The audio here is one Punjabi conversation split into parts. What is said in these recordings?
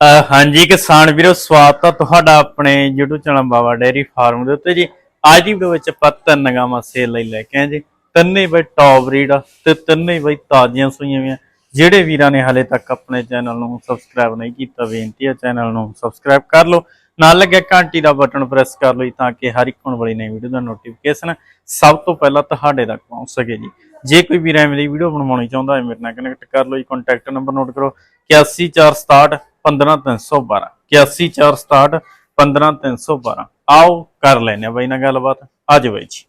ਹਾਂਜੀ ਕਿਸਾਨ ਵੀਰੋ, ਸਵਾਗਤ ਹੈ ਤੁਹਾਡਾ ਆਪਣੇ YouTube channel Baba dairy farm ਦੇ ਉੱਤੇ ਜੀ। ਅੱਜ ਦੀ ਵੀਡੀਓ ਵਿੱਚ ਆਪਾਂ ਤਿੰਨ ਗਾਵਾਂ ਸੇਲ ਲਈ ਲੈ ਕੇ ਆਏ ਜੀ। ਤਿੰਨੇ ਬਈ ਟੌਪ ਬਰੀਡ ਤੇ ਤਿੰਨੇ ਬਈ ਤਾਜ਼ੀਆਂ ਸੂਈਆਂ ਵੀ ਜਿਹੜੇ ਵੀਰਾਂ ਨੇ ਹਾਲੇ ਤੱਕ ਆਪਣੇ ਚੈਨਲ ਨੂੰ ਸਬਸਕ੍ਰਾਈਬ ਨਹੀਂ ਕੀਤਾ, ਬੇਨਤੀ ਹੈ ਚੈਨਲ ਨੂੰ ਸਬਸਕ੍ਰਾਈਬ ਕਰ ਲਓ। ਨਾਲ ਲੱਗਿਆ ਘੰਟੀ ਦਾ ਬਟਨ ਪ੍ਰੈਸ ਕਰ ਲਓ ਤਾਂ ਕਿ ਹਰ ਇੱਕ ਆਉਣ ਵਾਲੀ ਨਵੀਂ ਵੀਡੀਓ ਦਾ ਨੋਟੀਫਿਕੇਸ਼ਨ ਸਭ ਤੋਂ ਪਹਿਲਾਂ ਤੁਹਾਡੇ ਤੱਕ ਪਹੁੰਚ ਸਕੇ ਜੀ। ਜੇ ਕੋਈ ਵੀਰ ਐਵੇਂ ਦੀ ਵੀਡੀਓ ਬਣਵਾਉਣੀ ਚਾਹੁੰਦਾ ਹੈ ਮੇਰੇ ਨਾਲ ਕਨੈਕਟ ਕਰ ਲਓ ਜੀ। ਕੰਟੈਕਟ ਨੰਬਰ ਨੋਟ ਕਰੋ 81467 15312 81467 15312 ਆਓ ਕਰ ਲੈਨੇ ਆ ਬਾਈ ਨਾਲ ਗੱਲਬਾਤ। ਅੱਜ ਬਾਈ ਜੀ।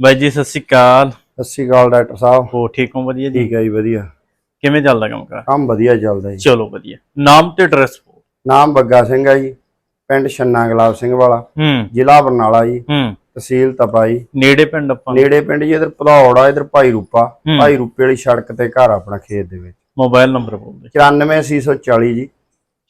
ਬਾਈ ਜੀ ਸਤਿ ਸ਼੍ਰੀ ਅਕਾਲ। ਸਤਿ ਸ਼੍ਰੀ ਅਕਾਲ ਡਾਕਟਰ ਸਾਹਿਬ। ਹੋ ਠੀਕ ਹੋ? ਵਧੀਆ ਜੀ? ਠੀਕ ਹੈ ਜੀ ਵਧੀਆ। ਕਿਵੇਂ ਚੱਲਦਾ ਕੰਮ ਕਰ ਕੰਮ ਵਧੀਆ ਚੱਲਦਾ ਜੀ। ਚਲੋ ਵਧੀਆ। ਨਾਮ ਤੇ ਐਡਰੈਸ ਨਾਮ ਬੱਗਾ ਸਿੰਘ ਹੈ ਜੀ ਪਿੰਡ ਛੰਨਾ ਗੁਲਾਬ ਸਿੰਘ ਵਾਲਾ ਹੂੰ। ਜ਼ਿਲ੍ਹਾ ਬਰਨਾਲਾ ਜੀ। ਹੂੰ। ਤਹਿਸੀਲ ਤਪਾ ਜੀ। ਨੇੜੇ ਪਿੰਡ ਆਪਾਂ? ਨੇੜੇ ਪਿੰਡ ਜੀ ਇਧਰ ਭਦੌੜ ਆ ਇਧਰ ਭਾਈ ਰੂਪਾ। ਭਾਈ ਰੂਪੇ ਵਾਲੀ ਸੜਕ ਤੇ ਘਰ ਆਪਣਾ ਖੇਤ ਦੇ ਵਿੱਚ। ਮੋਬਾਈਲ ਨੰਬਰ ਬੋਲ ਦੇ 94640 ਜੀ।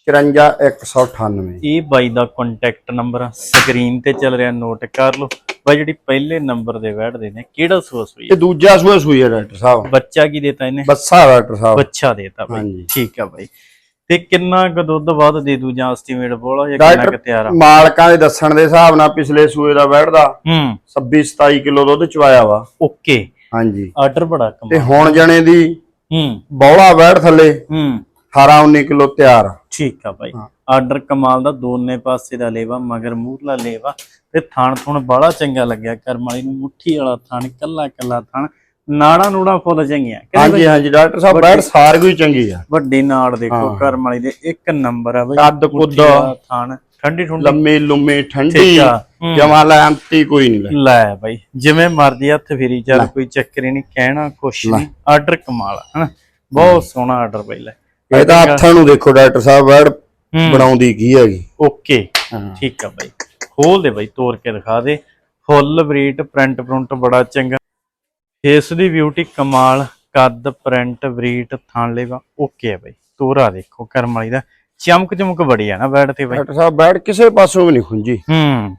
54198 ਇਹ ਬਾਈ ਦਾ ਕੰਟੈਕਟ ਨੰਬਰ ਸਕਰੀਨ ਤੇ ਚੱਲ ਰਿਹਾ ਨੋਟ ਕਰ ਲਓ। ਬਾਈ ਜਿਹੜੀ ਪਹਿਲੇ ਨੰਬਰ ਦੇ ਬੈਠਦੇ ਨੇ ਕਿਹੜਾ ਸੋਸ ਹੋਈ ਇਹ ਦੂਜਾ ਸੂਆ ਸੂਈ ਹੈ ਡਾਕਟਰ ਸਾਹਿਬ। ਬੱਚਾ ਕੀ ਦੇਤਾ ਇਹਨੇ? ਬੱਸਾ ਡਾਕਟਰ ਸਾਹਿਬ। ਬੱਚਾ ਦੇਤਾ ਬਾਈ। ਠੀਕ ਆ ਬਾਈ। ਤੇ ਕਿੰਨਾ ਕੁ ਦੁੱਧ ਬਾਅਦ ਦੇ ਦੂ ਜਾਂ ਐਸਟੀਮੇਟ ਬੋਲਾ ਜਾਂ ਕਿੰਨਾ ਕੁ ਤਿਆਰ ਆ? ਮਾਲਕਾਂ ਦੇ ਦੱਸਣ ਦੇ ਹਿਸਾਬ ਨਾਲ ਪਿਛਲੇ ਸੂਏ ਦਾ ਬੈਠਦਾ। ਹੂੰ। 26 27 ਕਿਲੋ ਦੁੱਧ ਚਵਾਇਆ ਵਾ। ਓਕੇ। ਹਾਂਜੀ। ਆਰਡਰ ਬੜਾ ਤੇ ਕਮਾ ਹੁਣ ਜਣੇ ਦੀ ਹੂੰ। ਬੌਲਾ ਬੈਠ ਥੱਲੇ। ਹੂੰ। 18 19 ਕਿਲੋ ਤਿਆਰ। ਠੀਕ ਆ ਹਾਂ। ਆਰਡਰ ਕਮਾਲ ਦਾ ਦੋਨੇ ਪਾਸੇ ਦਾ ਲੇਵਾ ਮਗਰ ਮੂਹਰਲਾ ਲੇਵਾ। ਤੇ ਥਣ ਥੁਣ ਬੜਾ ਚੰਗਾ ਲੱਗਿਆ। ਕਰਮ ਵਾਲੀ ਨੂੰ ਮੁੱਠੀ ਵਾਲਾ ਥਣ ਕੱਲਾ ਕੱਲਾ ਥਣ। ਨਾੜਾ ਨੂੜਾ ਫੁੱਲ ਚੰਗੀਆਂ। ਹਾਂਜੀ ਹਾਂਜੀ ਡਾਕਟਰ ਸਾਹਿਬ ਬੈਠ ਸਾਰ ਕੋਈ ਚੰਗੀ ਆ। ਵੱਡੀ ਨਾੜ ਦੇਖੋ। ਕਰਮ ਵਾਲੀ ਦੇ ਇੱਕ ਨੰਬਰ ਆ ਬਈ। ਕੱਦ ਕੁੱਦ। ਥਣ ਠੰਡੀ ਠੁੰਡੀ। ਲੰਮੀ ਲੁੰਮੀ ਠੰਡੀ। ਜਮਾ ਲੈ ਅੰਤੀ ਕੋਈ ਨਹੀਂ ਲੈ। ਬਾਈ ਜਿਵੇਂ ਮਰਜ਼ੀ ਹੱਥ ਫੇਰੀ ਚੱਲ ਕੋਈ ਚੱਕਰ ਹੀ ਨਹੀਂ ਕਹਿਣਾ ਕੁਛ ਨਹੀਂ ਆਰਡਰ ਕਮਾਲ ਹਨਾ? ਬਹੁਤ ਸੋਹਣਾ ਆਰਡਰ ਬਈ ਲੈ। ਇਹ ਤਾਂ ਹੱਥਾਂ ਨੂੰ ਦੇਖੋ ਡਾਕਟਰ ਸਾਹਿਬ ਹੂੰ। ਬਣਾਉਂਦੀ ਕੀ ਹੈਗੀ? ਓਕੇ। ਠੀਕ ਆ ਬਾਈ। ਖੋਲ ਦੇ ਬਾਈ ਤੋੜ ਕੇ ਦਿਖਾ ਦੇ। ਫੁੱਲ ਬਰੀਟ ਪ੍ਰਿੰਟ ਪ੍ਰਿੰਟ ਬੜਾ ਚੰਗਾ। ਫੇਸ ਦੀ ਬਿਊਟੀ ਕਮਾਲ ਕੱਦ ਪ੍ਰਿੰਟ ਬਰੀਟ ਥਣ ਲੇਵਾ ਓਕੇ ਆ ਬਾਈ। ਤੋਰਾ ਦੇਖੋ ਕਰਮ ਵਾਲੀ ਦਾ। ਚਮਕ ਚਮਕ ਬੜੀ ਆ ਨਾ ਬੈਠ ਤੇ ਬਾਈ। ਡਾਕਟਰ ਸਾਹਿਬ ਬੈਠ ਕਿਸੇ ਪਾਸੋਂ ਵੀ ਨਹੀਂ ਖੁੰਜੀ ਹੂੰ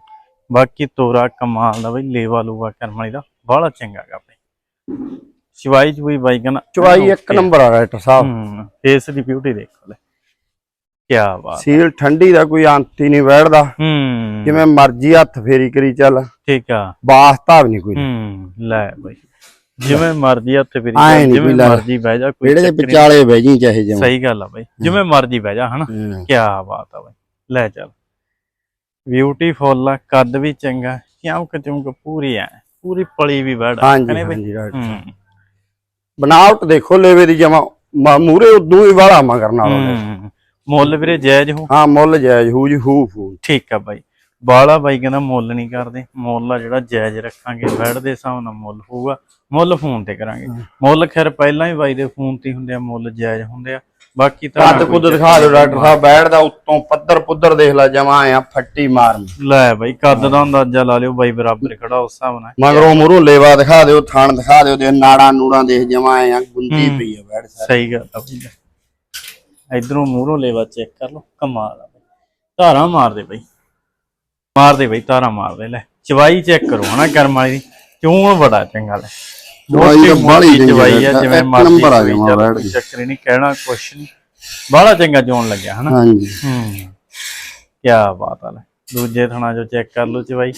ਬਾਕੀ ਤੋਰਾ ਕਮਾਲ ਦਾ ਬਈ ਲੇਵਾ ਲੂਵਾ ਕਰਮ ਵਾਲੀ ਦਾ ਬੜਾ ਚੰਗਾ ਗਾ ਬਈ। ਸ਼ਿਵਾਈ ਚ ਵੀ ਬਾਈ ਕਹਿੰਦਾ ਚਵਾਈ ਇੱਕ ਨੰਬਰ ਆ ਡਾਕਟਰ ਸਾਹਿਬ। ਹੂੰ ਫੇਸ ਦੀ ਬਿਊਟੀ ਦੇਖੋ ਲੈ। ਕੀ ਬਾਤ ਸੀਲ ਠੰਡੀ ਦਾ ਕੋਈ ਅੰਤ ਹੀ ਨਹੀਂ ਬੈਠਦਾ। ਹੂੰ। ਜਿਵੇਂ ਮਰਜ਼ੀ ਹੱਥ ਫੇਰੀ ਕਰੀ ਚੱਲ। ਠੀਕ ਆ। ਵਾਸਤਾ ਵੀ ਨਹੀਂ ਕੋਈ। ਹੂੰ। ਲੈ ਬਾਈ। ਜਿਵੇਂ ਮਰਜ਼ੀ ਹੱਥ ਫੇਰੀ ਆਏਂ ਜਾ, ਨੀ ਜਿਵੇਂ ਲੈ। ਮਰਜ਼ੀ ਬਹਿ ਜਾ ਕੋਈ ਜਿਹੜੇ ਦੇ ਚੱਕਰ ਨੀ। ਵਿਚਾਲੇ ਬਹਿ ਜੀ ਚਾਹੇ ਜਮ ਸਹੀ ਗੱਲ ਆ ਬਾਈ ਜਿਵੇਂ ਮਰਜ਼ੀ ਬਹਿ ਜਾ ਹਨਾ? ਕੀ ਬਾਤ ਆ ਬਾਈ। ਲੈ ਚੱਲ। ਬਿਊਟੀਫੁੱਲ ਆ ਕੱਦ ਵੀ ਚੰਗਾ ਚਮਕ ਚਮਕ ਪੂਰੀ ਆ ਪੂਰੀ ਪਲੀ ਵੀ ਬੈੜ ਹਾਂਜੀ ਹਾਂਜੀ। ਹੂੰ। ਬਣਾਵਟ ਦੇਖੋ ਲੇਵੇ ਦੀ ਜਮਾ ਮੂਰੇ ਉਦੋਂ ਹੀ ਵਾਲਾ ਮਗਰ ਨਾਲ। ਹੂੰ। ਮੁੱਲ ਵੀਰੇ ਜਾਇਜ਼ ਹੋ? ਹਾਂ ਮੁੱਲ ਜਾਇਜ਼ ਹੂ ਜੀ ਹੂ ਫੂ ਠੀਕ ਆ ਬਾਈ। ਬਾਲਾ ਬਾਈ ਕਹਿੰਦਾ ਮੁੱਲ ਨਹੀਂ ਕਰਦੇ ਮੁੱਲ ਆ ਜਿਹੜਾ ਜਾਇਜ਼ ਰੱਖਾਂਗੇ ਬੈਡ ਦੇ ਹਿਸਾਬ ਨਾਲ ਮੁੱਲ ਹੋਊਗਾ ਮੁੱਲ ਫੋਨ ਤੇ ਕਰਾਂਗੇ। ਮੁੱਲ ਖੈਰ ਪਹਿਲਾਂ ਹੀ ਬਾਈ ਦੇ ਫੋਨ ਤੇ ਹੁੰਦੇ ਆ ਮੁੱਲ ਜਾਇਜ਼ ਹੁੰਦੇ ਆ ਬਾਕੀ ਤਾਂ ਕੱਦ ਕੁੱਦ ਦਿਖਾ ਦਿਓ ਡਾਕਟਰ ਸਾਹਿਬ ਬੈਠਦਾ ਉੱਤੋਂ ਪੱਧਰ ਪੁੱਧਰ ਦੇਖ ਲੈ ਜਮਾ ਆ ਫੱਟੀ ਮਾਰਨ। ਲੈ ਬਾਈ ਕੱਦ ਦਾ ਅੰਦਾਜ਼ਾ ਲਾ ਲਿਓ ਬਾਈ ਬਰਾਬਰ ਖੜਾ ਉਸ ਹਿਸਾਬ ਨਾਲ। ਮਗਰੋਂ ਮੂਰੋਂ ਲੇਵਾ ਦਿਖਾ ਦਿਓ ਥਾਣ ਦਿਖਾ ਦਿਓ ਤੇ ਨਾੜਾਂ ਨੂੜਾਂ ਦੇਖ ਜਮਾ ਆ ਗੁੰਦੀ ਪਈ ਆ ਬੈਠ ਸਾਰੀ। ਸਹੀ ਗੱਲ ਆ ਬਾਈ। ਇਧਰੋਂ ਮੂਹਰੋਂ ਲੈਵਾ ਚੈੱਕ ਕਰ ਲਓ ਕਮਾਲ ਆ ਬਾਈ। ਧਾਰਾਂ ਮਾਰ ਦੇ ਬਾਈ। ਮਾਰ ਦੇ ਬਾਈ ਧਾਰਾਂ ਮਾਰ ਦੇ ਲੈ। ਚਵਾਈ ਚੈੱਕ ਕਰੋ ਹਨਾ ਕਰਮ ਵਾਲੀ ਦੀ। ਚੂਣ ਬੜਾ ਚੰਗਾ ਲੈ। ਚਵਾਈ ਤਾਂ ਚੰਗੀ ਚਵਾਈ ਆ ਜਿਵੇਂ ਮਰਜ਼ੀ ਨੰਬਰ ਆ ਕੋਈ ਗਈ। ਚੱਕਰ ਨਹੀਂ ਕਹਿਣਾ ਕੁਛ ਨਹੀਂ। ਬੜਾ ਚੰਗਾ ਜੋਣ ਲੱਗਿਆ ਹਨਾ। ਹਾਂਜੀ। ਹੂੰ ਕੀ ਬਾਤ ਆ ਲੈ। ਦੂਜੇ ਥਣਾ ਜੋ ਚੈੱਕ ਕਰ ਲਓ ਚਵਾਈ।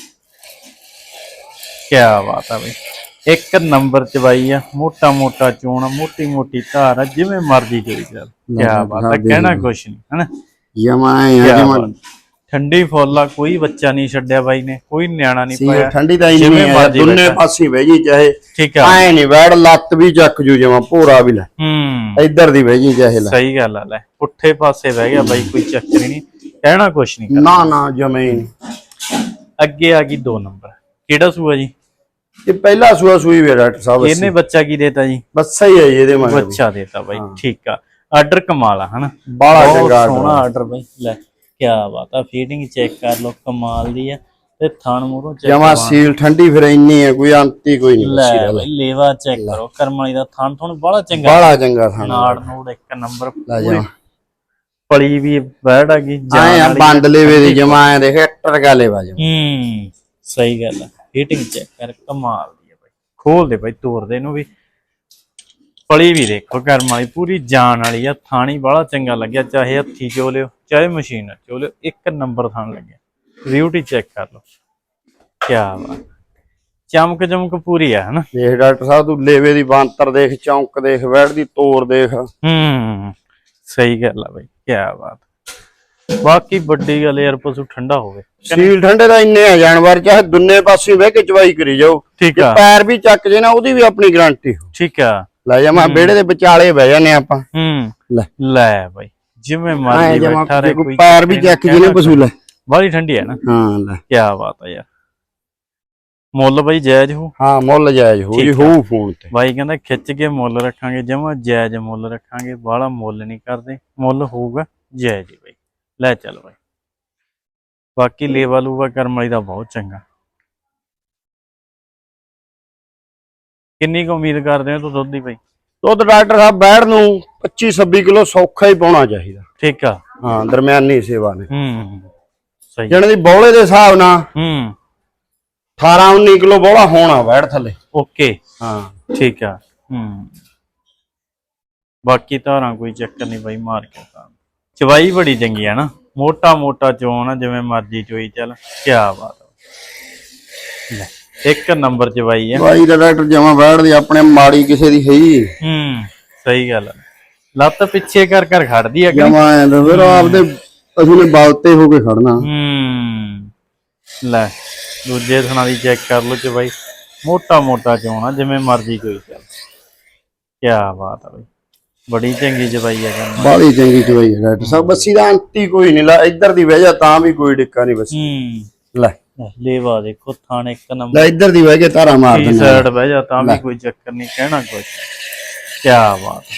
ਕੀ ਬਾਤ ਆ ਬਈ। ਇੱਕ ਨੰਬਰ ਚਵਾਈ ਆ ਮੋਟਾ ਮੋਟਾ ਚੋਣ ਮੋਟੀ ਮੋਟੀ ਧਾਰ ਆ ਜਿਵੇਂ ਮਰਜ਼ੀ ਚੋਈ ਚੱਲ। ਕੀ ਬਾਤ ਆ ਕਹਿਣਾ ਕੁਛ ਨਹੀਂ ਹਨਾ। ਜਮਾ ਬਾਤ। ਠੰਡੀ ਫੁੱਲ ਆ ਕੋਈ ਬੱਚਾ ਨਹੀਂ ਛੱਡਿਆ ਬਾਈ ਨੇ ਕੋਈ ਨਿਆਣਾ ਨਹੀਂ ਪਾਇਆ। ਠੰਡੀ ਤਾਂ ਇੰਨੀ ਜਿਵੇਂ ਹੈ ਮਰਜ਼ੀ ਦੋਨੇ। ਪਾਸੇ ਬਹਿ ਜੀ ਚਾਹੇ ਠੀਕ ਆ। ਐ ਨਹੀਂ ਬੈਠ ਲੱਤ ਵੀ ਚੱਕ ਜੂ ਜਮਾ ਭੋਰਾ ਵੀ ਲੈ। ਹੂੰ। ਇੱਧਰ ਦੀ ਬਹਿ ਜੀ ਚਾਹੇ ਲੈ। ਸਹੀ ਗੱਲ ਆ ਲੈ ਪੁੱਠੇ ਪਾਸੇ ਬਹਿ ਗਿਆ ਬਾਈ ਕੋਈ ਚੱਕਰ ਨਹੀਂ ਕਹਿਣਾ ਕੁਛ ਨਹੀਂ ਨਾ ਨਾ ਜਮੇ ਨਹੀਂ ਅੱਗੇ ਆ ਗਈ 2 ਨੰਬਰ। ਕਿਹੜਾ ਸੂਆ ਜੀ? ਇਹ ਪਹਿਲਾ ਸੂਆ ਸੂਈ ਵੇ ਡਾਕਟਰ ਸਾਹਿਬ ਇਹਨੇ ਬੱਚਾ ਕੀ ਦੇਤਾ ਜੀ? ਬੱਸਾ ਹੀ ਹੈ ਇਹਦੇ ਮਗਰ ਬੱਚਾ ਦੇਤਾ ਬਾਈ ਠੀਕ ਆ। ਆਰਡਰ ਕਮਾਲ ਆ ਹਨਾ? ਬਾਲਾ ਚੰਗਾ ਸੋਹਣਾ ਆਰਡਰ ਬਾਈ ਲੈ। ਕੀ ਬਾਤ ਆ ਫੀਡਿੰਗ ਚੈੱਕ ਕਰ ਲਓ ਕਮਾਲ ਦੀ ਆ। ਤੇ ਥਣ ਮੂਰੋਂ ਚੈੱਕ ਜਮਾ ਸੀਲ ਠੰਡੀ ਫਿਰ ਇੰਨੀ ਹੈ ਕੋਈ ਅੰਤੀ ਕੋਈ ਨਹੀਂ ਲੈ ਬਾਈ ਲੇਵਾ ਚੈੱਕ ਕਰੋ ਕਰਮ ਵਾਲੀ ਦਾ ਥਣ ਥਣ ਬੜਾ ਚੰਗਾ। ਬਾਲਾ ਚੰਗਾ ਥਾਣਾ। ਨਾੜ ਨੂੜ ਇੱਕ ਨੰਬਰ ਲੈ ਪੂਰੀ ਪਲੀ ਵੀ ਬੈੜ ਆ ਗਈ ਜਾਨ ਆ ਬੰਦ ਲੇਵੇ ਦੀ ਜਮਾ ਐ ਦੇਖ ਟਰਗਾ ਲੇਵਾ ਜਮਾ। ਹੂੰ ਸਹੀ ਗੱਲ ਆ। ਫੀਟਿੰਗ ਚੈੱਕ ਕਰ ਕਮਾਲ ਦੀ ਆ ਬਾਈ। ਖੋਲ ਦੇ ਬਾਈ ਤੋੜ ਦੇ ਇਹਨੂੰ ਵੀ। ਪਲੀ ਵੀ ਦੇਖੋ ਕਰਮ ਵਾਲੀ ਪੂਰੀ ਜਾਨ ਵਾਲੀ ਆ ਥਾਣੀ ਬੜਾ ਚੰਗਾ ਲੱਗਿਆ ਚਾਹੇ ਹੱਥੀ ਚੋ ਲਿਓ ਚਾਹੇ ਮਸ਼ੀਨ ਨਾਲ ਚੋ ਲਿਓ ਇੱਕ ਨੰਬਰ ਥਾਣ ਲੱਗਿਆ। ਬਿਊਟੀ ਚੈੱਕ ਕਰ ਲਓ। ਕੀ ਬਾਤ। ਚਮਕ ਚਮਕ ਪੂਰੀ ਆ ਹਨਾ? ਦੇਖ ਡਾਕਟਰ ਸਾਹਿਬ ਤੂੰ ਲੇਵੇ ਦੀ ਬਾਂਤਰ ਦੇਖ ਚੌਂਕ ਦੇਖ ਵੈੜ ਦੀ ਤੋਰ ਦੇਖ। ਹੂੰ ਸਹੀ ਗੱਲ ਆ ਬਈ ਕੀ ਬਾਤ। ਬਾਕੀ ਵੱਡੀ ਗੱਲ ਯਾਰ ਪਸ਼ੂ ਠੰਡਾ ਹੋਵੇ। ਸੀਲ ਠੰਡੇ ਦਾ ਇੰਨੇ ਆ ਜਾਨਵਰ ਚਾਹੇ ਦੁੰਨੇ ਪਾਸੇ ਬਹਿ ਕੇ ਚਵਾਈ ਕਰੀ ਜਾਓ। ਠੀਕ ਆ। ਪੈਰ ਵੀ ਚੱਕ ਜੇ ਨਾ ਉਹਦੀ ਵੀ ਆਪਣੀ ਗਾਰੰਟੀ ਹੋ। ਠੀਕ ਆ। ਲੈ ਜਾ ਮੈਂ ਵਿਹੜੇ ਦੇ ਵਿਚਾਲੇ ਬਹਿ ਜਾਂਦੇ ਆਪਾਂ। ਹੂੰ। ਲੈ। ਲੈ ਬਈ ਜਿਵੇਂ ਮਰਜ਼ੀ ਬੈਠਾ ਰਹੇ ਕੋਈ ਪੈਰ ਵੀ ਚੱਕ ਠੰਡੀ ਹੈ ਨਾ। ਹਾਂ ਲੈ। ਕੀ ਬਾਤ ਆ ਯਾਰ। ਮੁੱਲ ਬਈ ਜਾਇਜ਼ ਹੋ। ਹਾਂ ਮੁੱਲ ਜਾਇਜ਼ ਹੋ ਜੀ। ਹੋਊ ਫੋਨ ਤੇ। ਬਾਈ ਕਹਿੰਦਾ ਖਿੱਚ ਕੇ ਮੁੱਲ ਰੱਖਾਂਗੇ ਜਮਾ ਜਾਇਜ਼ ਮੁੱਲ ਰੱਖਾਂਗੇ ਬਾਹਲਾ ਮੁੱਲ ਨਹੀਂ ਕਰਦੇ। ਮੁੱਲ ਹੋਊਗਾ ਜਾਇਜ਼ ਹੀ ਬਾਈ। ਲੈ ਚੱਲ ਬਾਈ। ਬਾਕੀ ਲੇਵਾ ਲੂਵਾ ਵਾਲੀ ਦਾ ਬਹੁਤ ਚੰਗਾ। ਕਿੰਨੀ ਕੁ ਉਮੀਦ ਕਰਦੇ ਹੋ ਤੂੰ ਦੁੱਧ ਦੀ ਬਾਈ? ਦੁੱਧ ਡਾਕਟਰ ਸਾਹਿਬ ਬੈੜ ਨੂੰ 25 26 ਕਿਲੋ ਸੌਖਾ ਹੀ ਪਾਉਣਾ ਚਾਹੀਦਾ। ਠੀਕ ਆ। ਹਾਂ ਦਰਮਿਆਨੀ ਸੇਵਾ ਨੇ। ਹੂੰ ਸਹੀ। ਜਣ ਦੀ ਬੌਲੇ ਦੇ ਹਿਸਾਬ ਨਾਲ ਹੂੰ। 18 19 ਕਿਲੋ ਬੌਲਾ ਹੋਣਾ ਬੈੜ ਥੱਲੇ। ਓਕੇ। ਹਾਂ। ਠੀਕ ਆ। ਹੂੰ। ਬਾਕੀ ਧਾਰਾਂ ਕੋਈ ਚੱਕਰ ਨਹੀਂ ਬਾਈ ਮਾਰ ਕੇ ਤਾਂ ਚਵਾਈ ਬੜੀ ਚੰਗੀ ਆ ਨਾ। ਮੋਟਾ ਮੋਟਾ ਚੋਣ ਆ ਜਿਵੇਂ ਮਰਜ਼ੀ ਚੋਈ ਚੱਲ। ਕੀ ਬਾਤ। ਲੈ। ਇੱਕ ਨੰਬਰ ਚਵਾਈ ਆ। ਬਾਈ ਦਾ ਡਾਕਟਰ ਜਮਾ ਬੈੜ ਦੀ ਆਪਣੇ ਮਾੜੀ ਕਿਸੇ ਦੀ ਹੈ ਹੀ। ਹੂੰ ਸਹੀ ਗੱਲ ਆ। ਲੱਤ ਪਿੱਛੇ ਕਰ ਕਰ ਖੜਦੀ ਆ? ਜਮਾ ਐ ਤਾਂ ਫਿਰ ਆਪਦੇ ਅਸੀਂ ਨੇ ਬਲਤੇ ਹੋ ਕੇ ਖੜਨਾ। ਹੂੰ ਲੈ ਦੂਜੇ ਥਣਾ ਦੀ ਚੈੱਕ ਕਰ ਲਓ ਚਵਾਈ ਮੋਟਾ ਮੋਟਾ ਚੋਣ ਜਿਵੇਂ ਮਰਜ਼ੀ ਚੋਈ ਚੱਲ। ਕੀ ਬਾਤ ਆ ਬਈ। ਬੜੀ ਚੰਗੀ ਚਵਾਈ ਆ ਕਰਨਾ ਬਾਲੀ ਚੰਗੀ ਚਵਾਈ ਹੈ ਡਾਕਟਰ ਸਾਹਿਬ। ਬੱਸੀ ਦਾ ਅੰਤੀ ਕੋਈ ਨਹੀਂ ਲਾ ਇੱਧਰ ਦੀ ਵਜ੍ਹਾ ਤਾਂ ਵੀ ਕੋਈ ਡਿੱਕਾ ਨਹੀਂ ਬੱਸੀ। ਹੂੰ। ਲੈ। ਲੇਵਾ ਦੇਖੋ ਥਾਣ ਇੱਕ ਨੰਬਰ ਲੈ ਇੱਧਰ ਦੀ ਵਹਿ ਕੇ ਤਾਰਾ ਮਾਰ ਦਿੰਦਾ ਸਾਈਡ ਬਹਿ ਜਾ ਤਾਂ ਵੀ ਕੋਈ ਚੱਕਰ ਨਹੀਂ ਕਹਿਣਾ ਕੁਛ। ਕੀ ਬਾਤ ਹੈ।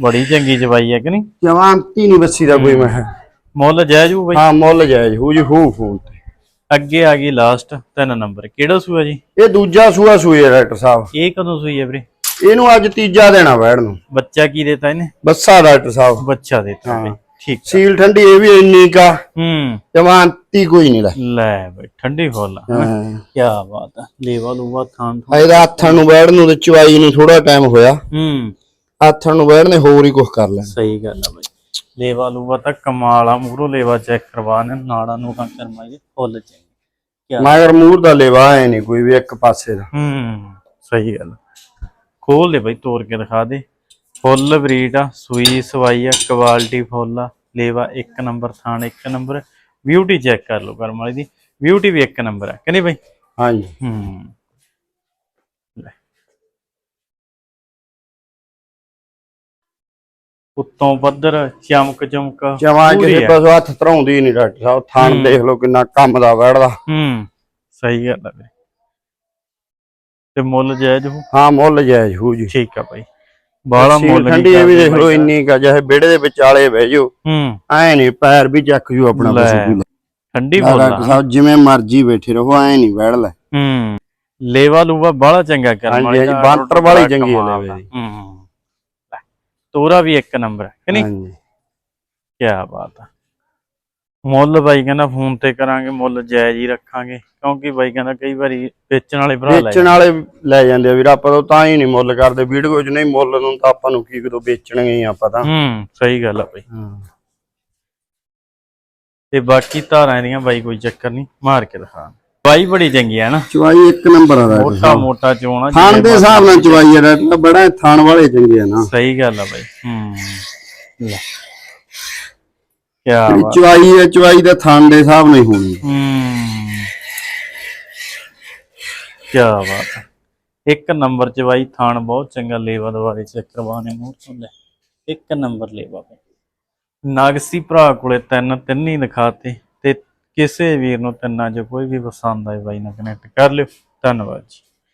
ਬੜੀ ਚੰਗੀ ਜਵਾਈ ਹੈ ਕਿ ਨਹੀਂ? ਜਮਾ ਅੰਤੀ ਨਹੀਂ ਬੱਸੀ ਦਾ ਕੋਈ ਮੈਂ। ਮੁੱਲ ਜਾਇਜ਼ ਹੋਊ ਬਈ? ਹਾਂ ਮੁੱਲ ਜਾਇਜ਼ ਹੋ ਜੀ ਹੋ ਫੋਨ ਤੇ। ਅੱਗੇ ਆ ਗਈ ਲਾਸਟ ਤਿੰਨ ਨੰਬਰ। ਕਿਹੜਾ ਸੂਆ ਜੀ? ਇਹ ਦੂਜਾ ਸੂਆ ਹੈ ਡਾਕਟਰ ਸਾਹਿਬ। ਇਹ ਕਦੋਂ ਸੂਈ ਹੈ ਵੀਰੇ? ਇਹਨੂੰ ਅੱਜ ਤੀਜਾ ਦੇਣਾ ਬੈੜ ਨੂੰ। ਬੱਚਾ ਕੀ ਦੇਤਾ ਇਹਨੇ? ਬੱਸਾ ਡਾਕਟਰ ਸਾਹਿਬ। ਬੱਚਾ ਦੇਤਾ ਠੀਕ ਸੀਲ ਠੰਡੀ ਇਹ ਵੀ ਇੰਨੀ ਕਾ ਹੂੰ। ਜਮਾ ਅੰਤੀ ਕੋਈ ਨਹੀਂ ਲੈ। ਲੈ ਬਈ ਠੰਡੀ ਫੁੱਲ ਕੀ ਬਾਤ ਹੈ ਲੇਵਾ ਲੂਵਾ ਥਾਣ ਥੂਣ। ਇਹਦਾ ਹੱਥਾਂ ਨੂੰ ਬੈੜ ਨੂੰ ਤੇ ਚਵਾਈ ਨੂੰ ਥੋੜਾ ਟਾਈਮ ਹੋਇਆ। ਹੂੰ। ਹੱਥਾਂ ਨੂੰ ਬੈੜ ਨੇ ਹੋਰ ਹੀ ਕੁਝ ਕਰ ਲੈਣਾ। ਸਹੀ ਗੱਲ ਆ ਬਈ। ਲੇਵਾ ਲੂਵਾ ਤਾਂ ਕਮਾਲ ਆ। ਮੂਰੋ ਲੇਵਾ ਚੈੱਕ ਕਰਵਾ ਨੇ। ਨਾੜਾ ਨੂੰ ਤਾਂ ਕਰਮਾਈ ਫੁੱਲ ਚੰਗੀ ਮਗਰ ਮੂਰ ਦਾ ਲੇਵਾ ਹੈ ਨਹੀਂ ਕੋਈ ਵੀ ਇੱਕ ਪਾਸੇ ਦਾ। ਹੂੰ। ਸਹੀ ਗੱਲ ਖੋਲ ਦੇ ਬਈ ਤੋੜ ਕੇ ਦਿਖਾ ਦੇ। ਫੁੱਲ ਬਰੀਡ ਆ ਸੂਈ ਸਵਾਈ ਆ ਕੁਆਲਿਟੀ ਫੁੱਲ ਆ ਲੇਵਾ ਇੱਕ ਨੰਬਰ ਥਾਣ ਇੱਕ ਨੰਬਰ ਬਿਊਟੀ ਚੈੱਕ ਕਰ ਲਓ ਕਰਮ ਵਾਲੀ ਦੀ ਬਿਊਟੀ ਵੀ ਇੱਕ ਨੰਬਰ ਆ ਕਿ ਨਹੀਂ ਬਈ? ਹਾਂਜੀ। ਹੂੰ। ਉੱਤੋਂ ਪੱਧਰ ਚਮਕ ਚਮਕ ਜਮਾ ਕਿਸੇ। ਪਾਸੋਂ ਹੱਥ ਧਰਾਉਂਦੀ ਨਹੀਂ ਡਾਕਟਰ ਸਾਹਿਬ ਥਾਣ ਦੇਖ ਲਓ ਕਿੰਨਾ ਕੰਮ ਦਾ ਬੈੜਦਾ ਹੂੰ ਸਹੀ ਗੱਲ ਆ ਤੇ ਮੁੱਲ ਜਾਇਜ਼ ਹੋ ਹਾਂ ਮੁੱਲ ਜਾਇਜ਼ ਹੋ ਜੀ। ਠੀਕ ਆ ਬਾਈ। ਬਾਲਾ ਮੁੱਲ ਨਹੀਂ ਠੰਡੀ ਇਹ ਵੀ ਦੇਖ ਲਓ। ਇੰਨੀ ਕਾ ਜਿਹੇ ਵਿਹੜੇ ਦੇ ਵਿਚਾਲੇ ਬਹਿ ਜਾਓ। ਹੂੰ। ਐ ਨਹੀਂ ਪੈਰ ਵੀ ਚੱਕ ਜੂ ਆਪਣਾ ਠੰਡੀ ਲੈ। ਫੁੱਲ ਡਾਕਟਰ ਸਾਹਿਬ ਜਿਵੇਂ ਮਰਜ਼ੀ ਬੈਠੇ ਰਹੋ ਐ ਨਹੀਂ ਬੈੜ ਲੈ। ਹੂੰ। ਲੇਵਾ ਲੂਵਾ ਬਾਲਾ ਚੰਗਾ ਕਰਨ ਵਾਲੀ ਹਾਂਜੀ, ਦਾ ਬਾਂਤਰ ਵਾਲੀ ਚੰਗੀ ਹੈ ਲੇਵੇ ਦਾ। ਹੂੰ। ਤੋਰਾ ਵੀ ਇੱਕ ਨੰਬਰ ਹੈ ਕਿ ਨਹੀਂ? ਕੀ ਬਾਤ ਆ। ਮੁੱਲ ਬਾਈ ਕਹਿੰਦਾ ਫੋਨ ਤੇ ਕਰਾਂਗੇ ਮੁੱਲ ਜਾਇਜ਼ ਹੀ ਰੱਖਾਂਗੇ। ਕਿਉਂਕਿ ਬਾਈ ਕਹਿੰਦਾ ਕਈ ਵਾਰੀ ਵੇਚਣ ਵਾਲੇ ਭਰਾ ਲੈ ਵੇਚਣ ਵਾਲੇ ਲੈ ਜਾਂਦੇ ਆ ਵੀਰ ਆਪਾਂ ਤਾਂ ਤਾਂ ਹੀ ਨਹੀਂ ਮੁੱਲ ਕਰਦੇ। ਵੀਡੀਓ 'ਚ ਨਹੀਂ ਮੁੱਲ ਨੂੰ ਤਾਂ ਆਪਾਂ ਨੂੰ ਕੀ ਕਦੋਂ ਵੇਚਣਗੇ ਹੀ ਆਪਾਂ ਤਾਂ। ਹੂੰ ਸਹੀ ਗੱਲ ਆ ਬਾਈ। ਹਾਂ। ਤੇ ਬਾਕੀ ਧਾਰਾਂ ਇਹਦੀਆਂ ਬਾਈ ਕੋਈ ਚੱਕਰ ਨਹੀਂ ਮਾਰ ਕੇ ਦਿਖਾ। ਬਾਈ ਬੜੀ ਚੰਗੀ ਆ ਨਾ। ਚਵਾਈ ਇੱਕ ਨੰਬਰ ਆ ਡਾਕਟਰ ਮੋਟਾ ਮੋਟਾ ਚੋਣਾ ਥਾਣ ਦੇ ਹਿਸਾਬ ਨਾਲ ਚਵਾਈ ਆ। ਸਾਹਿਬ, ਬੜਾ ਥਾਣ ਵਾਲੇ ਚੰਗੇ ਆ ਨਾ। ਸਹੀ ਗੱਲ ਆ ਬਾਈ ਹੂੰ। ਲੈ। ਕੀ ਜਿਹੜੀ ਬਾਤ। ਚਵਾਈ ਹੈ ਚਵਾਈ ਦਾ ਥਾਣ ਦੇ ਹਿਸਾਬ ਨਾਲ ਹੀ ਹੋਣੀ ਹੂੰ। ਕੀ ਬਾਤ। ਹੈ ਇੱਕ ਨੰਬਰ ਚ ਬਾਈ ਥਾਣ ਬਹੁਤ ਚੰਗਾ ਲੇਵਾ ਦੁਆਰੇ ਚੈੱਕ ਕਰਵਾਣੇ ਨੂੰ ਸੁਣ ਲੈ। ਇੱਕ ਨੰਬਰ ਲੇਵਾ ਬਾਈ। ਨਾਗਸੀ ਭਰਾ ਕੋਲੇ ਤਿੰਨ ਤਿੰਨ ਹੀ ਦਿਖਾਤੇ ਤੇ ਕਿਸੇ ਵੀਰ ਨੂੰ ਤਿੰਨਾਂ ਚ ਕੋਈ ਵੀ ਪਸੰਦ ਆਏ ਬਾਈ ਨਾਲ ਕਨੈਕਟ ਕਰ ਲਿਓ। ਧੰਨਵਾਦ ਜੀ।